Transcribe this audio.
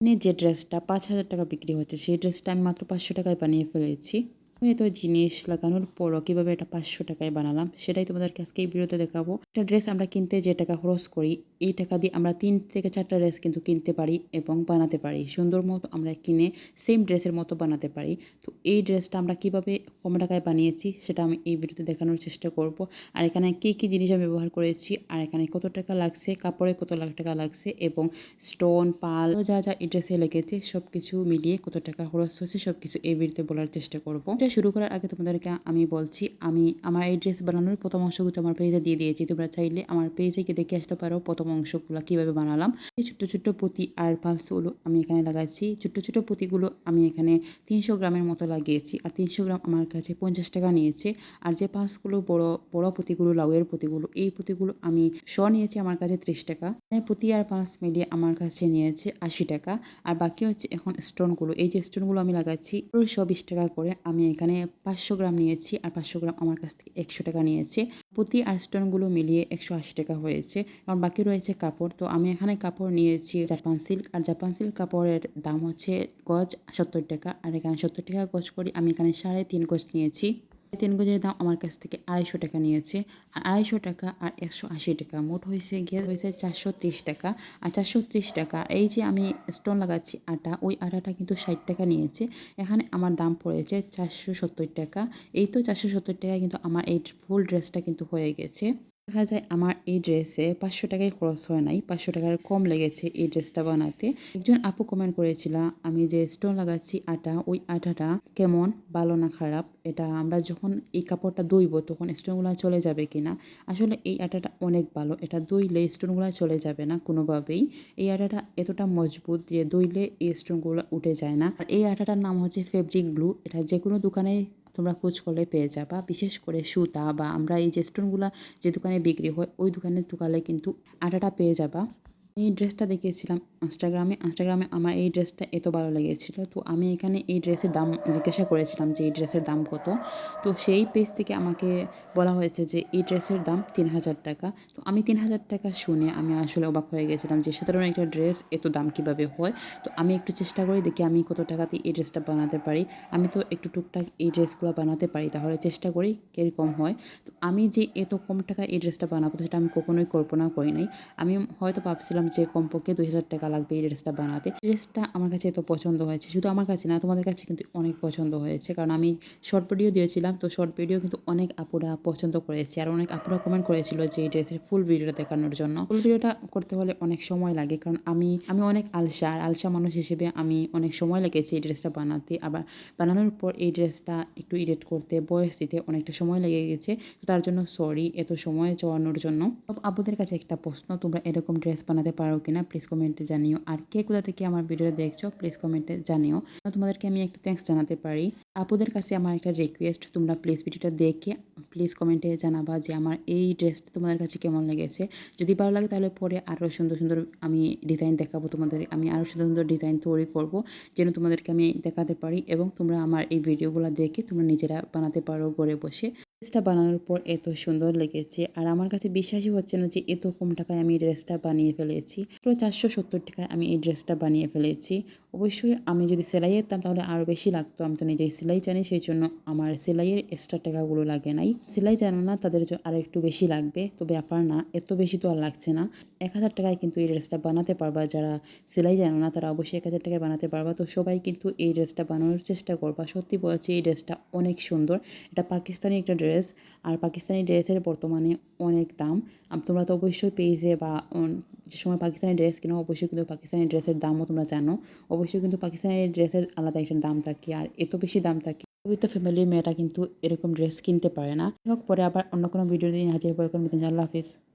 নিয়ে যে ড্রেসটা পাঁচ হাজার টাকা বিক্রি হচ্ছে, সেই ড্রেসটা আমি মাত্র পাঁচশো টাকায় বানিয়ে ফেলেছি। আমি এত জিনিস লাগানোর পরও কীভাবে এটা পাঁচশো টাকায় বানালাম, সেটাই তোমাদেরকে আজকে এই ভিডিওতে দেখাবো। একটা ড্রেস আমরা কিনতে যে টাকা খরচ করি এই টাকা দিয়ে আমরা তিন থেকে চারটা ড্রেস কিন্তু কিনতে পারি এবং বানাতে পারি। সুন্দর মতো আমরা কিনে সেম ড্রেসের মতো বানাতে পারি। তো এই ড্রেসটা আমরা কীভাবে কম টাকায় বানিয়েছি সেটা আমি এই ভিডিওতে দেখানোর চেষ্টা করব। আর এখানে কী কী জিনিস আমি ব্যবহার করেছি, আর এখানে কত টাকা লাগছে, কাপড়ে কত লাখ টাকা লাগছে এবং স্টোন পাল, যা যা এই ড্রেসে লেগেছে সব কিছু মিলিয়ে কত টাকা খরচ হয়েছে সব কিছু এই ভিডিওতে বলার চেষ্টা করব। এটা শুরু করার আগে তোমাদেরকে আমি বলছি, আমি, আমার এই ড্রেস বানানোর প্রথম অংশগুলো আমার পেজে দিয়ে দিয়েছি। তোমরা চাইলে আমার পেজে গিয়ে দেখে আসতে পারো। প্রথম অংশগুলো কীভাবে বানালাম। এই ছোট্ট ছোট্ট পুঁতি আর পালসগুলো আমি এখানে লাগাচ্ছি ছোট্ট ছোট্ট পুঁতিগুলো আমি এখানে তিনশো গ্রামের মতো লাগিয়েছি। আর তিনশো গ্রাম আমার কাছে পঞ্চাশ টাকা নিয়েছে। আর যে পালসগুলো বড় বড় পুঁতিগুলো, লাউয়ের পুঁতিগুলো, এই পুঁতিগুলো আমি শ নিয়েছি আমার কাছে ত্রিশ টাকা। মানে পুঁতি আর পালস মিলিয়ে আমার কাছে নিয়েছে আশি টাকা। আর বাকি হচ্ছে এখন স্টোনগুলো। এই যে স্টোনগুলো আমি লাগাচ্ছি শ বিশ টাকা করে আমি এখানে পাঁচশো গ্রাম নিয়েছি। আর পাঁচশো গ্রাম আমার কাছ থেকে একশো টাকা নিয়েছে। পুঁতি আর স্টোনগুলো মিলিয়ে একশো আশি টাকা হয়েছে। আর বাকি রয়েছে কাপড়। তো আমি এখানে কাপড় নিয়েছি জাপান সিল্ক। আর জাপান সিল্ক কাপড়ের দাম হচ্ছে গজ সত্তর টাকা। আর এখানে সত্তর টাকা গজ করি। আমি এখানে সাড়ে তিন গজ নিয়েছি। তিন গজের দাম আমার কাছ থেকে আড়াইশো টাকা নিয়েছে। আর আড়াইশো টাকা আর একশো আশি টাকা। মোট হয়েছে গিয়ে হয়েছে চারশো ত্রিশ টাকা। আর চারশো ত্রিশ টাকা, এই যে আমি স্টোন লাগাচ্ছি আটা, ওই আটাটা কিন্তু ষাট টাকা নিয়েছে। এখানে আমার দাম পড়েছে চারশো সত্তর টাকা। এই তো চারশো সত্তর টাকা কিন্তু আমার এই ফুল ড্রেসটা কিন্তু হয়ে গেছে। দেখা যায় আমার এই ড্রেসে পাঁচশো টাকায় খরচ হয় নাই, পাঁচশো টাকার কম লেগেছে এই ড্রেসটা বানাতে। একজন আপু কমেন্ট করেছিল, আমি যে স্টোন লাগাচ্ছি আটা, ওই আটাটা কেমন? ভালো না খারাপ? এটা আমরা যখন এই কাপড়টা ধুইব তখন স্টোনগুলো চলে যাবে কিনা? আসলে এই আটাটা অনেক ভালো, এটা ধুইলে স্টোনগুলো চলে যাবে না কোনোভাবেই। এই আটাটা এতটা মজবুত যে ধুইলে এই স্টোনগুলো উঠে যায় না। আর এই আটাটার নাম হচ্ছে ফেব্রিক গ্লু এটা যে কোনো দোকানে তোমরা খোঁজ করলে পেয়ে যাবা। বিশেষ করে সুতা বা আমরা এই যে স্টোনগুলো যে দোকানে বিক্রি হয়, ওই দোকানে কিন্তু আটাটা পেয়ে যাবা। এই ড্রেসটা দেখিয়েছিলাম ইনস্টাগ্রামে ইনস্টাগ্রামে আমার এই ড্রেসটা এত ভালো লেগেছিলো। তো আমি এখানে এই ড্রেসের দাম জিজ্ঞাসা করেছিলাম যে এই ড্রেসের দাম কত? তো সেই পেজ থেকে আমাকে বলা হয়েছে যে এই ড্রেসের দাম তিন হাজার টাকা। তো আমি তিন হাজার টাকা শুনে আমি আসলে অবাক হয়ে গেছিলাম যে সাধারণ একটা ড্রেস এত দাম কীভাবে হয়? তো আমি একটু চেষ্টা করি দেখি আমি কত টাকাতে এই ড্রেসটা বানাতে পারি। আমি তো একটু টুকটাক এই ড্রেসগুলো বানাতে পারি, তাহলে চেষ্টা করি কীরকম হয়। তো আমি যে এত কম টাকায় এই ড্রেসটা বানাবো সেটা আমি কখনোই কল্পনা করি নাই। আমি হয়তো ভাবছিলাম যে কমপক্ষে দুই হাজার টাকা লাগবে এই ড্রেসটা বানাতে। ড্রেসটা আমার কাছে এত পছন্দ হয়েছে, শুধু আমার কাছে না, তোমাদের কাছে কিন্তু অনেক পছন্দ হয়েছে। কারণ আমি শর্ট ভিডিও দিয়েছিলাম, তো শর্ট ভিডিও কিন্তু অনেক আপুরা পছন্দ করেছে আর অনেক আপুরা কমেন্ট করেছিল যে এই ড্রেসের ফুল ভিডিওটা দেখানোর জন্য। ফুল ভিডিওটা করতে হলে অনেক সময় লাগে, কারণ আমি আমি অনেক আলসা, আর আলসা মানুষ হিসেবে আমি অনেক সময় লেগেছে এই ড্রেসটা বানাতে। আবার বানানোর পর এই ড্রেসটা একটু এডিট করতে, বয়স দিতে অনেকটা সময় লেগে গেছে তার জন্য সরি এত সময় চাওয়ানোর জন্য। সব আপুদের কাছে একটা প্রশ্ন, তোমরা এরকম ড্রেস বানাতে পারো কিনা প্লিজ কমেন্টে জানিও। আর কে কোথা থেকে আমার ভিডিও দেখছ প্লিজ কমেন্টে জানিও। তোমাদেরকে আমি একটা থ্যাঙ্কস জানাতে পারি। আপুদের কাছে আমার একটা রিকোয়েস্ট তোমরা প্লিজ ভিডিওটা দেখে প্লিজ কমেন্টে জানাবা যে আমার এই ড্রেসটা তোমাদের কাছে কেমন লেগেছে। যদি ভালো লাগে তাহলে পরে আরও সুন্দর সুন্দর আমি ডিজাইন দেখাবো তোমাদের, আমি আরও সুন্দর সুন্দর ডিজাইন তৈরি করব যেন তোমাদেরকে আমি দেখাতে পারি এবং তোমরা আমার এই ভিডিওগুলো দেখে তোমরা নিজেরা বানাতে পারো ঘরে বসে। ড্রেসটা বানানোর পর এত সুন্দর লেগেছে। আর আমার কাছে বিশ্বাসই হচ্ছে না যে এত কম টাকায় আমি এই ড্রেসটা বানিয়ে ফেলেছি। পুরো চারশো সত্তর টাকায় আমি এই ড্রেসটা বানিয়ে ফেলেছি। অবশ্যই আমি যদি সেলাই যেতাম তাহলে আরও বেশি লাগতো। আমি তো নিজেই সেলাই জানি সেই জন্য আমার সেলাইয়ের এক্সট্রা টাকাগুলো লাগে নাই। সেলাই জানো না, তাদের আরও একটু বেশি লাগবে। তো ব্যাপার না, এত বেশি তো আর লাগছে না। এক হাজার টাকায় কিন্তু এই ড্রেসটা বানাতে পারবা। যারা সেলাই জানো না, তারা অবশ্যই এক হাজার টাকায় বানাতে পারবা। তো সবাই কিন্তু এই ড্রেসটা বানানোর চেষ্টা করবা। সত্যি বলছি, এই ড্রেসটা অনেক সুন্দর। এটা পাকিস্তানি একটা ড্রেস। আর পাকিস্তানি ড্রেসের বর্তমানে অনেক দাম। তোমরা তো অবশ্যই পেজে বা যে সময় পাকিস্তানি ড্রেস কিনো, অবশ্যই কিন্তু পাকিস্তানি ড্রেসের দামও তোমরা জানো। অবশ্যই কিন্তু পাকিস্তানি ড্রেসের আলাদা একটা দাম থাকে, আর এত বেশি দাম থাকে। তো ফ্যামিলির মেয়েরা কিন্তু এরকম ড্রেস কিনতে পারে না। হোক, পরে আবার অন্য কোনো ভিডিও নিয়ে হাজির পরে কোনো আল্লাহ হাফিজ।